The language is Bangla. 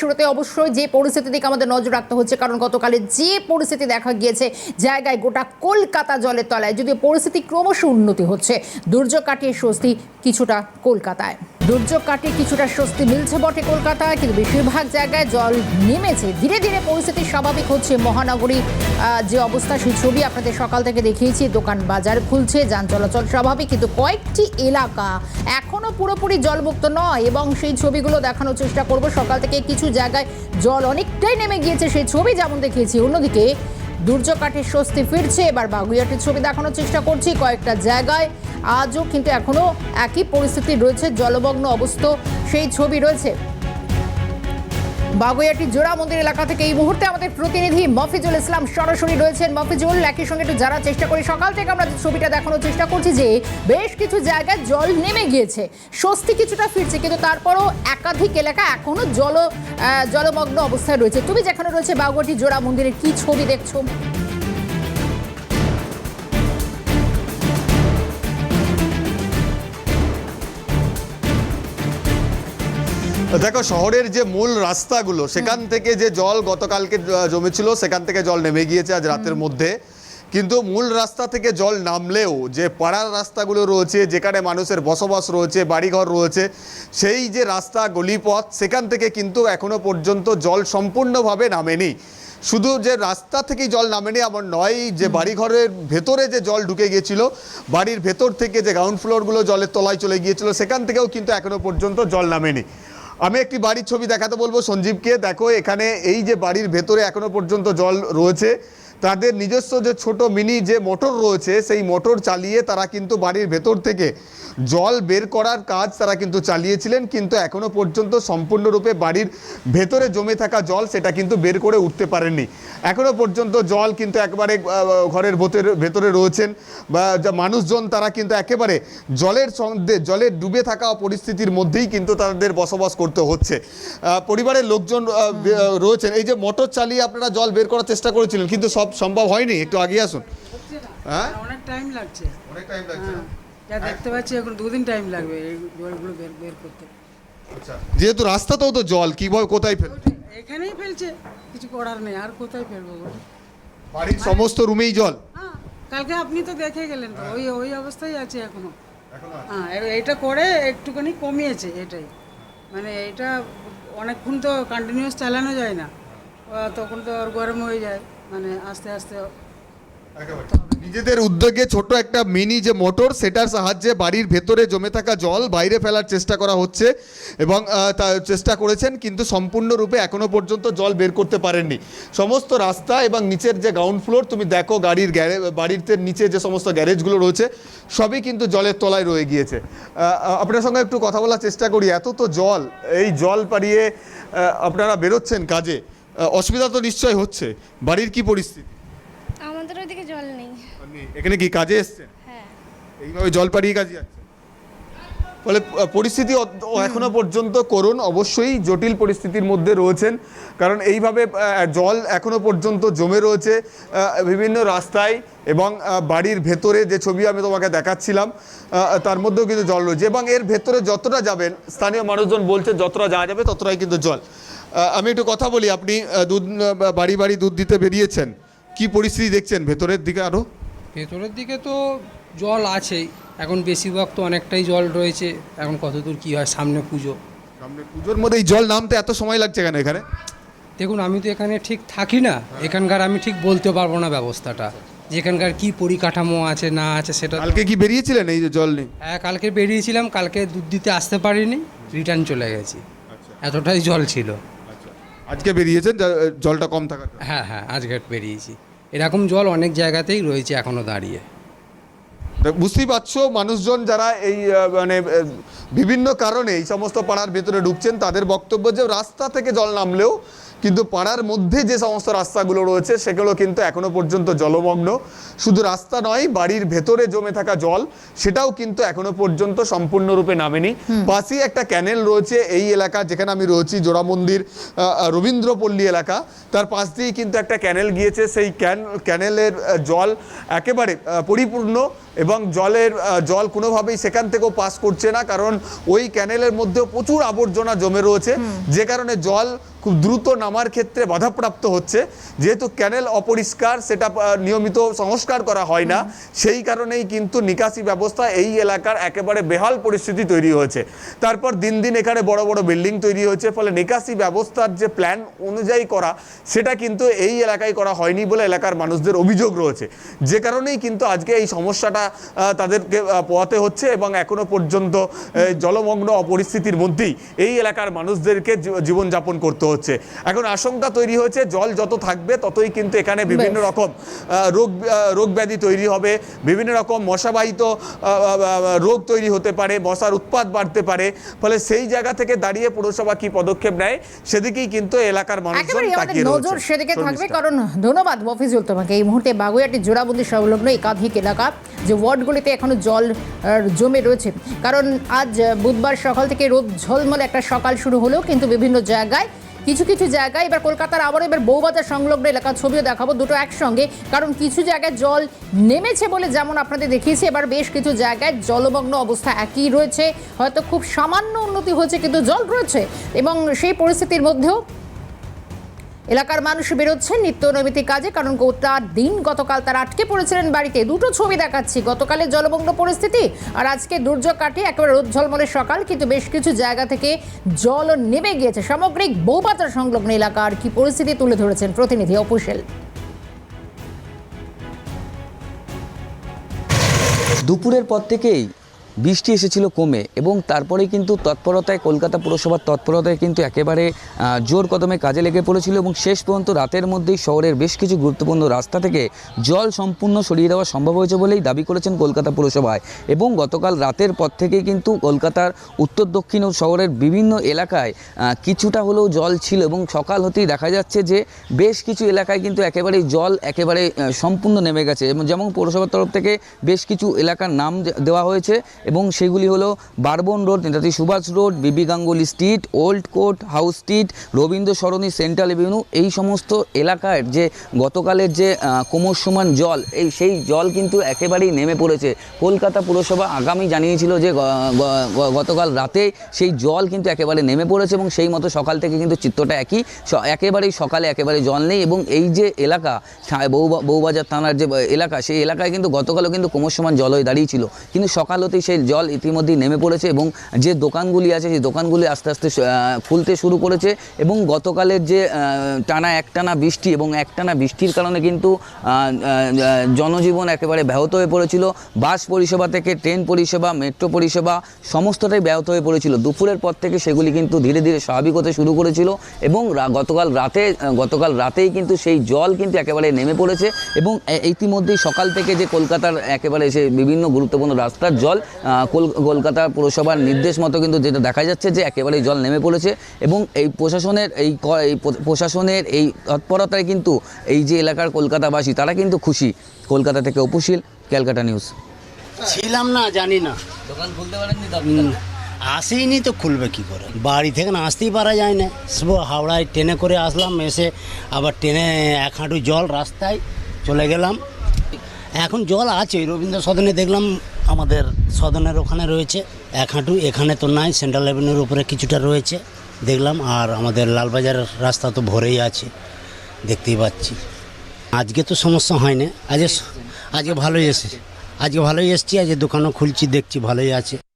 শুরুতে অবশ্যই যে পরিস্থিতি দিকে আমাদের নজর রাখতে হচ্ছে, কারণ গতকালে যে পরিস্থিতি দেখা গিয়েছে, জায়গায় গোটা কলকাতা জলের তলায়, যদিও পরিস্থিতি ক্রমশ উন্নতি হচ্ছে, দুর্যোগ কাটিয়ে স্বস্তি কিছুটা কলকাতায়। দুর্যোগ কাটিয়ে কিছুটা স্বস্তি মিলছে বটে কলকাতায়, কিন্তু বেশিরভাগ জায়গায় জল নেমেছে। ধীরে ধীরে পরিস্থিতি স্বাভাবিক হচ্ছে। মহানগরী যে অবস্থা, সেই ছবি আপনাদের সকাল থেকে দেখিয়েছি। দোকান বাজার খুলছে, যান চলাচল স্বাভাবিক, কিন্তু কয়েকটি এলাকা এখনও পুরোপুরি জলমুক্ত নয় এবং সেই ছবিগুলো দেখানোর চেষ্টা করব। সকাল থেকে কিছু জায়গায় জল অনেকটাই নেমে গিয়েছে, সেই ছবি যেমন দেখিয়েছি। অন্যদিকে দুর্যোগ কাঠের স্বস্তি ফিরছে। এবার বাগুইয়াটির ছবি দেখানোর চেষ্টা করছি। কয়েকটা জায়গায় আজও কিন্তু এখনও একই পরিস্থিতি রয়েছে, জলমগ্ন অবস্থা সেই ছবি রয়েছে। বাগুইয়াটি জোড়া মন্দির এলাকা থেকে এই মুহূর্তে আমাদের প্রতিনিধি মফিজুল ইসলাম সরাসরি রয়েছেন। মফিজুল, একই সঙ্গে একটু জানার চেষ্টা করি। সকাল থেকে আমরা ছবিটা দেখানোর চেষ্টা করছি যে বেশ কিছু জায়গায় জল নেমে গিয়েছে। স্বস্তি কিছুটা ফিরছে, কিন্তু তারপরও একাধিক এলাকা এখনও জল জলমগ্ন অবস্থায় রয়েছে। তুমি যেখানে রয়েছে বাগুয়াটি জোড়া মন্দিরের কি ছবি দেখছ? দেখো শহরের যে মূল রাস্তাগুলো সেখান থেকে যে জল গতকালকে জমেছিল সেখান থেকে জল নেমে গিয়েছে আজ রাতের মধ্যে। কিন্তু মূল রাস্তা থেকে জল নামলেও যে পাড়ার রাস্তাগুলো রয়েছে যেখানে মানুষের বসবাস রয়েছে বাড়িঘর রয়েছে সেই যে রাস্তা গলিপথ সেখান থেকে কিন্তু এখনও পর্যন্ত জল সম্পূর্ণভাবে নামেনি। শুধু যে রাস্তা থেকেই জল নামেনি এমন নয় যে বাড়িঘরের ভেতরে যে জল ঢুকে গিয়েছিল বাড়ির ভেতর থেকে যে গ্রাউন্ড ফ্লোরগুলো জলের তলায় চলে গিয়েছিল সেখান থেকেও কিন্তু এখনও পর্যন্ত জল নামেনি। আমি একটি বাড়ির ছবি দেখাতে বলব সঞ্জীবকে। দেখো, এখানে এই যে বাড়ির ভেতরে এখনও পর্যন্ত জল রয়েছে। তাদের নিজস্ব যে ছোট মিনি যে মোটর রয়েছে সেই মোটর চালিয়ে তারা কিন্তু বাড়ির ভেতর থেকে জল বের করার কাজ তারা কিন্তু চালিয়েছিলেন কিন্তু এখনও পর্যন্ত সম্পূর্ণরূপে বাড়ির ভেতরে জমে থাকা জল সেটা কিন্তু বের করে উঠতে পারেননি। এখনও পর্যন্ত জল কিন্তু একবারে ঘরের ভেতরে ভেতরে রয়েছেন বা যা মানুষজন তারা কিন্তু একেবারে জলের সঙ্গে জলের ডুবে থাকা পরিস্থিতির মধ্যেই কিন্তু তাদের বসবাস করতে হচ্ছে। পরিবারের লোকজন রয়েছেন। এই যে মোটর চালিয়ে আপনারা জল বের করার চেষ্টা করেছিলেন কিন্তু সব সম্ভব হয়নি একটু আগে আসুন। হ্যাঁ? অনেক টাইম লাগছে। অনেক টাইম লাগছে হ্যাঁ যা দেখতে পাচ্ছি এখন দুদিন টাইম লাগবে এই জলগুলো বের বের করতে। আচ্ছা যেহেতু রাস্তাতেও তো জল কীভাবে কোথায় ফেল এখানেই ফেলছে কিছু করার নেই আর কোথায় ফেলব? বাড়ির সমস্ত রুমেই জল? হ্যাঁ কালকে আপনি তো দেখে গেলেন তো ওই ওই অবস্থায় আছে এখনও। হ্যাঁ এ- এইটা করে একটুখানি কমিয়েছে এটাই। মানে এটা অনেকক্ষণ তো কন্টিনিউয়াস চালানো যায় না। তখন তো আর গরম হয়ে যায় মানে আস্তে আস্তে। নিজেদের উদ্যোগে ছোট একটা মিনি যে মোটর, সেটার সাহায্যে বাড়ির ভেতরে জমে থাকা জল বাইরে ফেলার চেষ্টা করা হচ্ছে এবং চেষ্টা করেছেন, কিন্তু সম্পূর্ণরূপে এখনও পর্যন্ত জল বের করতে পারেননি। সমস্ত রাস্তা এবং নিচের যে গ্রাউন্ড ফ্লোর তুমি দেখো গাড়ির গ্যারে বাড়িতে নিচে যে সমস্ত গ্যারেজগুলো রয়েছে, সবই কিন্তু জলের তলায় রয়ে গিয়েছে। আপনার সঙ্গে একটু কথা বলার চেষ্টা করি। এত তো জল, এই জল পাড়িয়ে আপনারা বেরোচ্ছেন কাজে। অসুবিধা তো নিশ্চয় হচ্ছে। বাড়ির কি পরিস্থিতি? আমাদের ওইদিকে জল নেই। এখানে কি কাজে এসছেন? হ্যাঁ। এইভাবে জল পাড়িয়ে কাজে যাচ্ছে ফলে পরিস্থিতি এখনও পর্যন্ত করুন অবশ্যই জটিল পরিস্থিতির মধ্যে রয়েছেন। কারণ এইভাবে জল এখনও পর্যন্ত জমে রয়েছে বিভিন্ন রাস্তায় এবং বাড়ির ভেতরে যে ছবি আমি তোমাকে দেখাচ্ছিলাম তার মধ্যেও কিন্তু জল রয়েছে এবং এর ভেতরে যতটা যাবেন স্থানীয় মানুষজন বলছে যতটা যাওয়া যাবে ততটাই কিন্তু জল। আমি একটু কথা বলি আপনি দুধ বাড়ি বাড়ি দুধ দিতে বেরিয়েছেন কি পরিস্থিতি দেখছেন ভেতরের দিকে আরও ভেতরের দিকে তো জল আছেই এখন বেশিরভাগ তো অনেকটাই জল রয়েছে এখন কতদূর কি হয় সামনে পুজো। সামনে পুজোর মধ্যে এই জল নামতে এত সময় লাগছে কেন এখানে? দেখুন আমি তো এখানে ঠিক থাকি না এখানকার আমি ঠিক বলতে পারব না ব্যবস্থাটা যে এখানকার কী পরিকাঠামো আছে না আছে সেটা কালকে কি বেরিয়েছিলেন এই যে জল নেই হ্যাঁ কালকে বেরিয়েছিলাম কালকে দুধ দিতে আসতে পারিনি রিটার্ন চলে গেছি এতটাই জল ছিল। আজকে বেরিয়েছেন জলটা কম থাকার হ্যাঁ হ্যাঁ আজকে বেরিয়েছি। এরকম জল অনেক জায়গাতেই রয়েছে এখনও দাঁড়িয়ে। বুঝতেই পারছ মানুষজন যারা এই মানে বিভিন্ন কারণে এই সমস্ত পাড়ার ভেতরে ঢুকছেন তাদের বক্তব্য যে রাস্তা থেকে জল নামলেও কিন্তু পাড়ার মধ্যে যে সমস্ত রাস্তাগুলো রয়েছে সেগুলো কিন্তু এখনও পর্যন্ত জলমগ্ন। শুধু রাস্তা নয় বাড়ির ভেতরে জমে থাকা জল সেটাও কিন্তু এখনও পর্যন্ত সম্পূর্ণরূপে নামেনি। পাশেই একটা ক্যানেল রয়েছে এই এলাকা যেখানে আমি রয়েছি জোড়া মন্দির রবীন্দ্রপল্লী এলাকা। তার পাশ দিয়েই কিন্তু একটা ক্যানেল গিয়েছে সেই ক্যান ক্যানেলের জল একেবারে পরিপূর্ণ এবং জলের জল কোনোভাবেই সেখান থেকেও পাস করছে না কারণ ওই ক্যানেলের মধ্যেও প্রচুর আবর্জনা জমে রয়েছে। যে কারণে জল খুব দ্রুত নামার ক্ষেত্রে বাধাপ্রাপ্ত হচ্ছে। যেহেতু ক্যানেল অপরিষ্কার, সেটা নিয়মিত সংস্কার করা হয় না। সেই কারণেই কিন্তু নিকাশি ব্যবস্থা এই এলাকার একেবারে বেহাল পরিস্থিতি তৈরি হয়েছে। তারপর দিন দিন এখানে বড় বড় বিল্ডিং তৈরি হয়েছে। ফলে নিকাশি ব্যবস্থার যে প্ল্যান অনুযায়ী করা, সেটা কিন্তু এই এলাকায় করা হয়নি বলে এলাকার মানুষদের অভিযোগ রয়েছে। যে কারণেই কিন্তু আজকে এই সমস্যাটা তাদেরকে পোহাতে হচ্ছে এবং এখনও পর্যন্ত জলমগ্ন পরিস্থিতির মধ্যেই এই এলাকার মানুষদেরকে জীবনযাপন করতে হচ্ছে। এখন আশঙ্কা তৈরি হয়েছে জল যত থাকবে ততই কিন্তু এখানে বিভিন্ন রকম রোগ রোগ ব্যাধি তৈরি হবে বিভিন্ন রকম মশাবাহিত রোগ তৈরি হতে পারে মশার উৎপাদ বাড়তে পারে ফলে সেই জায়গা থেকে দাঁড়িয়ে পৌরসভা কি পদক্ষেপ নেয় সেদিকেই কিন্তু এলাকার মানুষজন তাকিয়ে নজর সেদিকে থাকবে কারণ ধন্যবাদ মফিজুল তোমাকে। এই মুহূর্তে বাগুইয়াটি জোড়াবন্দি সংলগ্ন একাধিক এলাকা যে ওয়ার্ডগুলিতে এখনও জল জমে রয়েছে। কারণ আজ বুধবার সকাল থেকে রোদ ঝলমলে একটা সকাল শুরু হলেও কিন্তু বিভিন্ন জায়গায় কিছু কিছু জায়গায়, এবার কলকাতার আবারও এবার বৌবাজার সংলগ্ন এলাকার ছবিও দেখাবো দুটো একসঙ্গে। কারণ কিছু জায়গায় জল নেমেছে বলে যেমন আপনাদের দেখিয়েছি, এবার বেশ কিছু জায়গায় জলমগ্ন অবস্থা একই রয়েছে। হয়তো খুব সামান্য উন্নতি হয়েছে, কিন্তু জল রয়েছে। এবং সেই পরিস্থিতির মধ্যেও এলাকার মানুষ বেরোচ্ছেন নিত্য নৈমিত্তিক কাজে, কারণ গোটা দিন গতকাল তারা আটকে পড়েছিলেন বাড়িতে। দুটো ছবি দেখাচ্ছি। গতকালের জলমগ্ন পরিস্থিতি আর আজকে দুর্যোগ কাটিয়ে একেবারে রোদ ঝলমলের সকাল, কিন্তু বেশ কিছু জায়গা থেকে জল নেমে গিয়েছে। সামগ্রিক বৌবাজার সংলগ্ন এলাকার কি পরিস্থিতি তুলে ধরেছেন প্রতিনিধি অপুশেল দুপুরের পর থেকেই বৃষ্টি এসেছিল কমে এবং তারপরে কিন্তু তৎপরতায় কলকাতা পুরসভার তৎপরতায় কিন্তু একেবারে জোর কদমে কাজে লেগে পড়েছিল এবং শেষ পর্যন্ত রাতের মধ্যেই শহরের বেশ কিছু গুরুত্বপূর্ণ রাস্তা থেকে জল সম্পূর্ণ সরিয়ে দেওয়া সম্ভব হয়েছে বলেই দাবি করেছেন কলকাতা পুরসভায়। এবং গতকাল রাতের পর থেকেই কিন্তু কলকাতার উত্তর দক্ষিণ ও শহরের বিভিন্ন এলাকায় কিছুটা হলেও জল ছিল এবং সকাল হতেই দেখা যাচ্ছে যে বেশ কিছু এলাকায় কিন্তু একেবারেই জল একেবারে সম্পূর্ণ নেমে গেছে। এবং যেমন পৌরসভার তরফ থেকে বেশ কিছু এলাকার নাম দেওয়া হয়েছে এবং সেগুলি হলো Brabourne road Netaji Subhash road B B Ganguly street old court house street Rabindra Sarani central avenue এই সমস্ত এলাকার যে গতকালের যে আহ, কোমর সমান জল এই সেই জল কিন্তু একেবারেই নেমে পড়েছে। কলকাতা পুরসভা আগামী জানিয়েছিল যে গতকাল রাতে সেই জল কিন্তু একেবারে নেমে পড়েছে এবং সেই মতো সকাল থেকে কিন্তু চিত্রটা একই। একেবারেই সকালে একেবারে জল নেই এবং এই যে এলাকা বউ- বউবাজার থানার যে এলাকা সেই এলাকায় কিন্তু গতকালও কিন্তু কোমর সমান জল হয়ে দাঁড়িয়েছিল। কিন্তু সকাল হতেই সেই জল ইতিমধ্যেই নেমে পড়েছে এবং যে দোকানগুলি আছে, সেই দোকানগুলি আস্তে আস্তে খুলতে শুরু করেছে এবং গতকালের যে টানা একটানা বৃষ্টি এবং একটানা বৃষ্টির কারণে কিন্তু জনজীবন একেবারে ব্যাহত হয়ে পড়েছিল। বাস পরিষেবা থেকে ট্রেন পরিষেবা, মেট্রো পরিষেবা সমস্তটাই ব্যাহত হয়ে পড়েছিল। দুপুরের পর থেকে সেগুলি কিন্তু ধীরে ধীরে স্বাভাবিক হতে শুরু করেছিল এবং গতকাল রাতে গতকাল রাতেই কিন্তু সেই জল কিন্তু একেবারে নেমে পড়েছে এবং ইতিমধ্যেই সকাল থেকে যে কলকাতার একেবারে সে বিভিন্ন গুরুত্বপূর্ণ রাস্তার জল কলকাতা পুরসভার নির্দেশ মতো কিন্তু যেটা দেখা যাচ্ছে যে একেবারেই জল নেমে পড়েছে এবং এই প্রশাসনের এই ক- এই প্রশাসনের এই তৎপরতায় কিন্তু এই যে এলাকার কলকাতাবাসী তারা কিন্তু খুশি। কলকাতা থেকে অপুশীল ক্যালকাটা নিউজ। ছিলাম না জানি না। দোকান খুলতে পারেননি তো আসেইনি তো খুলবে কি করে? বাড়ি থেকে না আসতেই পারা যায় না। হাওড়ায় ট্রেনে করে আসলাম এসে আবার ট্রেনে এক হাঁটু জল রাস্তায় চলে গেলাম। এখন জল আছে রবীন্দ্র সদনে দেখলাম আমাদের সদনের ওখানে রয়েছে। এক হাঁটু, এখানে তো নাই সেন্ট্রাল লেভেনের উপরে কিছুটা রয়েছে। দেখলাম, আর আমাদের লালবাজারের রাস্তা তো ভরেই আছে। দেখতেই পাচ্ছি। আজকে তো সমস্যা হয়নি। আজকে আজকে ভালোই এসেছে। আজকে ভালোই এসেছি আজকে দোকানও খুলছি, দেখছি, ভালোই আছে।